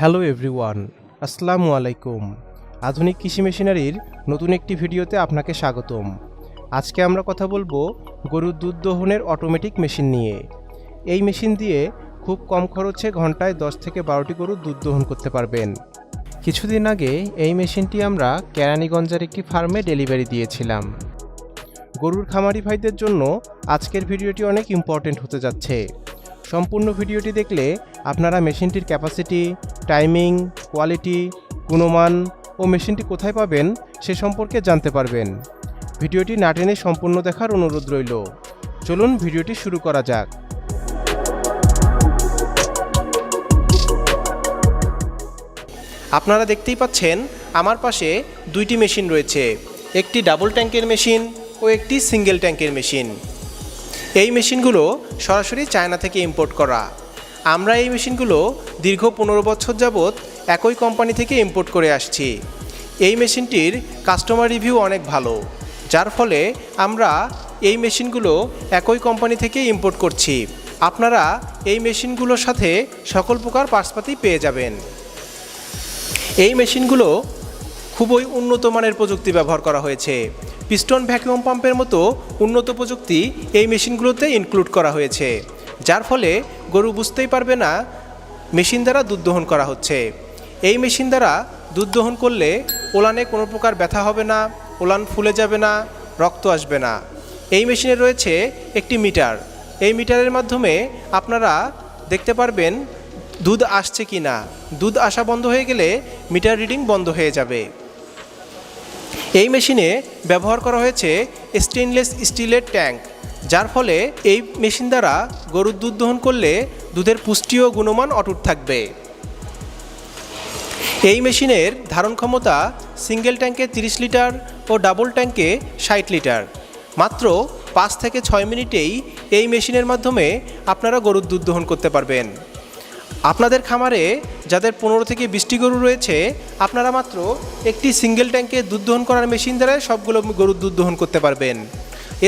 Hello everyone, আসসালামু আলাইকুম। আধুনিক কৃষি মেশিনারির নতুন একটি ভিডিওতে আপনাকে স্বাগতম। আজকে আমরা কথা বলব গরুর দুধ দহনের অটোমেটিক মেশিন নিয়ে। এই মেশিন দিয়ে খুব কম খরচে ঘন্টায় দশ থেকে বারোটি গরুর দুধ দহন করতে পারবেন। কিছুদিন আগে এই মেশিনটি আমরা কেরানীগঞ্জের একটি ফার্মে ডেলিভারি দিয়েছিলাম। গরুর খামারি ভাইদের জন্য আজকের ভিডিওটি অনেক ইম্পর্টেন্ট হতে যাচ্ছে। সম্পূর্ণ ভিডিওটি দেখলে আপনারা মেশিনটির ক্যাপাসিটি টাইমিং কোয়ালিটি গুণমান ও মেশিনটি কোথায় পাবেন সে সম্পর্কে জানতে পারবেন। ভিডিওটি না টেনে সম্পূর্ণ দেখার অনুরোধ রইল। চলুন ভিডিওটি শুরু করা যাক। আপনারা দেখতেই পাচ্ছেন, আমার পাশে দুইটি মেশিন রয়েছে। একটি ডাবল ট্যাঙ্কের মেশিন ও একটি সিঙ্গেল ট্যাঙ্কের মেশিন। এই মেশিনগুলো সরাসরি চায়না থেকে ইম্পোর্ট করা। আমরা এই মেশিনগুলো দীর্ঘ পনেরো বছর যাবৎ একই কোম্পানি থেকে ইম্পোর্ট করে আসছি। এই মেশিনটির কাস্টমার রিভিউ অনেক ভালো, যার ফলে আমরা এই মেশিনগুলো একই কোম্পানি থেকে ইম্পোর্ট করছি। আপনারা এই মেশিনগুলোর সাথে সকল প্রকার পার্সপাতি পেয়ে যাবেন। এই মেশিনগুলো খুবই উন্নত মানের প্রযুক্তি ব্যবহার করা হয়েছে। পিস্টন ভ্যাকুয়াম পাম্পের মতো উন্নত প্রযুক্তি এই মেশিনগুলোতে ইনক্লুড করা হয়েছে। যার ফলে গরু বুঝতেই পারবে না মেশিন দ্বারা দুধ দহন করা হচ্ছে। এই মেশিন দ্বারা দুধ দহন করলে ওলানে কোনো প্রকার ব্যথা হবে না, ওলান ফুলে যাবে না, রক্ত আসবে না। এই মেশিনে রয়েছে একটি মিটার। এই মিটারের মাধ্যমে আপনারা দেখতে পারবেন দুধ আসছে কি না। দুধ আসা বন্ধ হয়ে গেলে মিটার রিডিং বন্ধ হয়ে যাবে। এই মেশিনে ব্যবহার করা হয়েছে স্টেনলেস স্টিলের ট্যাঙ্ক। যার ফলে এই মেশিন দ্বারা গরুর দুধ দহন করলে দুধের পুষ্টি ও গুণমান অটুট থাকবে। এই মেশিনের ধারণ ক্ষমতা সিঙ্গেল ট্যাঙ্কে 30 লিটার ও ডাবল ট্যাঙ্কে ষাট লিটার। মাত্র পাঁচ থেকে ছয় মিনিটেই এই মেশিনের মাধ্যমে আপনারা গরুর দুধ দহন করতে পারবেন। আপনাদের খামারে যাদের পনেরো থেকে বিশটি গরু রয়েছে, আপনারা মাত্র একটি সিঙ্গেল ট্যাঙ্কে দুধ দহন করার মেশিন দ্বারা সবগুলো গরুর দুধ দহন করতে পারবেন।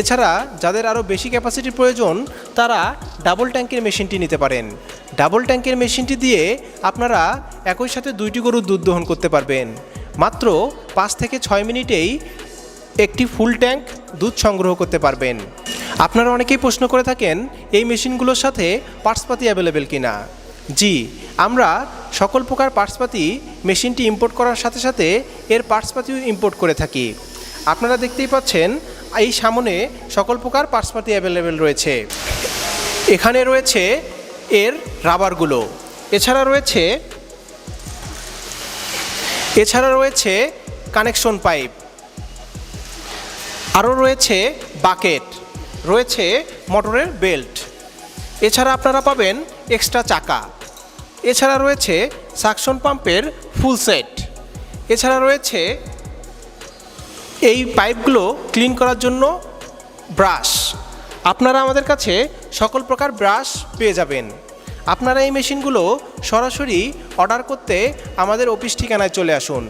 এছাড়া যাদের আরও বেশি ক্যাপাসিটির প্রয়োজন, তারা ডাবল ট্যাঙ্কের মেশিনটি নিতে পারেন। ডাবল ট্যাঙ্কের মেশিনটি দিয়ে আপনারা একই সাথে দুইটি গরুর দুধ দহন করতে পারবেন। মাত্র পাঁচ থেকে ছয় মিনিটেই একটি ফুল ট্যাঙ্ক দুধ সংগ্রহ করতে পারবেন। আপনারা অনেকেই প্রশ্ন করে থাকেন, এই মেশিনগুলোর সাথে পার্টসপাতি অ্যাভেলেবেল কিনা? জি, আমরা সকল প্রকার পার্টসপাতি মেশিনটি ইম্পোর্ট করার সাথে সাথে এর পার্টসপাতিও ইম্পোর্ট করে থাকি। আপনারা দেখতেই পাচ্ছেন এই সামনে সকল প্রকার পার্টসপাতি অ্যাভেলেবেল রয়েছে। এখানে রয়েছে এর রাবারগুলো। এছাড়া রয়েছে এছাড়া রয়েছে কানেকশন পাইপ আরও রয়েছে বাকেট রয়েছে মোটরের বেল্ট এছাড়া আপনারা পাবেন এক্সট্রা চাকা। এছাড়া রয়েছে সাকশন পাম্পের ফুল সেট এছাড়া রয়েছে এই পাইপগুলো ক্লিন করার জন্য ব্রাশ। আপনারা আমাদের কাছে সকল প্রকার ব্রাশ পেয়ে যাবেন। আপনারা এই মেশিনগুলো সরাসরি অর্ডার করতে আমাদের অফিস ঠিকানায় চলে আসুন।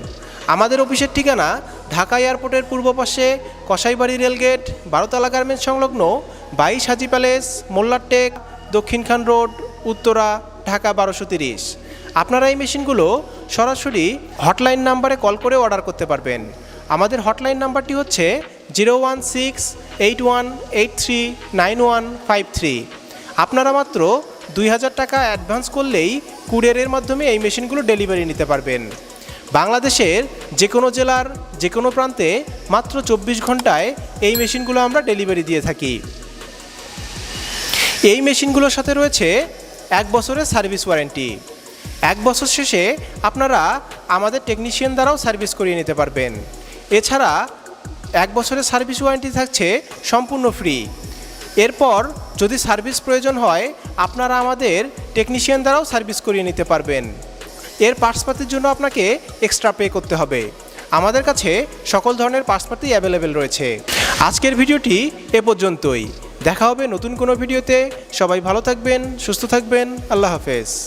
আমাদের অফিসের ঠিকানা ঢাকা এয়ারপোর্টের পূর্ব পাশে কসাইবাড়ি রেলগেট, বারোতলা গার্মেন্টস সংলগ্ন বাইশ হাজি প্যালেস, মোল্লারটেক দক্ষিণখান রোড, উত্তরা, ঢাকা বারোশো তিরিশ। আপনারা এই মেশিনগুলো সরাসরি হটলাইন নাম্বারে কল করে অর্ডার করতে পারবেন। আমাদের হটলাইন নাম্বারটি হচ্ছে zero one six eight one eight three nine one five three. আপনারা মাত্র দুই হাজার টাকা অ্যাডভান্স করলেই কুরিয়ারের মাধ্যমে এই মেশিনগুলো ডেলিভারি নিতে পারবেন। বাংলাদেশের যে কোনো জেলার যে কোনো প্রান্তে মাত্র চব্বিশ ঘন্টায় এই মেশিনগুলো আমরা ডেলিভারি দিয়ে থাকি। এই মেশিনগুলোর সাথে রয়েছে এক বছরের সার্ভিস ওয়ারেন্টি। এক বছর শেষে আপনারা আমাদের টেকনিশিয়ান দ্বারাও সার্ভিস করিয়ে নিতে পারবেন। এছাড়া এক বছরের সার্ভিস ওয়ারেন্টি থাকছে সম্পূর্ণ ফ্রি। এরপর যদি সার্ভিস প্রয়োজন হয়, আপনারা আমাদের টেকনিশিয়ান দ্বারাও সার্ভিস করিয়ে নিতে পারবেন। এর পার্টসপাতির জন্য আপনাকে এক্সট্রা পে করতে হবে। আমাদের কাছে সকল ধরনের পার্টসপাতি অ্যাভেলেবেল রয়েছে। আজকের ভিডিওটি এ পর্যন্তই। দেখা হবে নতুন কোনো ভিডিওতে। সবাই ভালো থাকবেন, সুস্থ থাকবেন। আল্লাহ হাফেজ।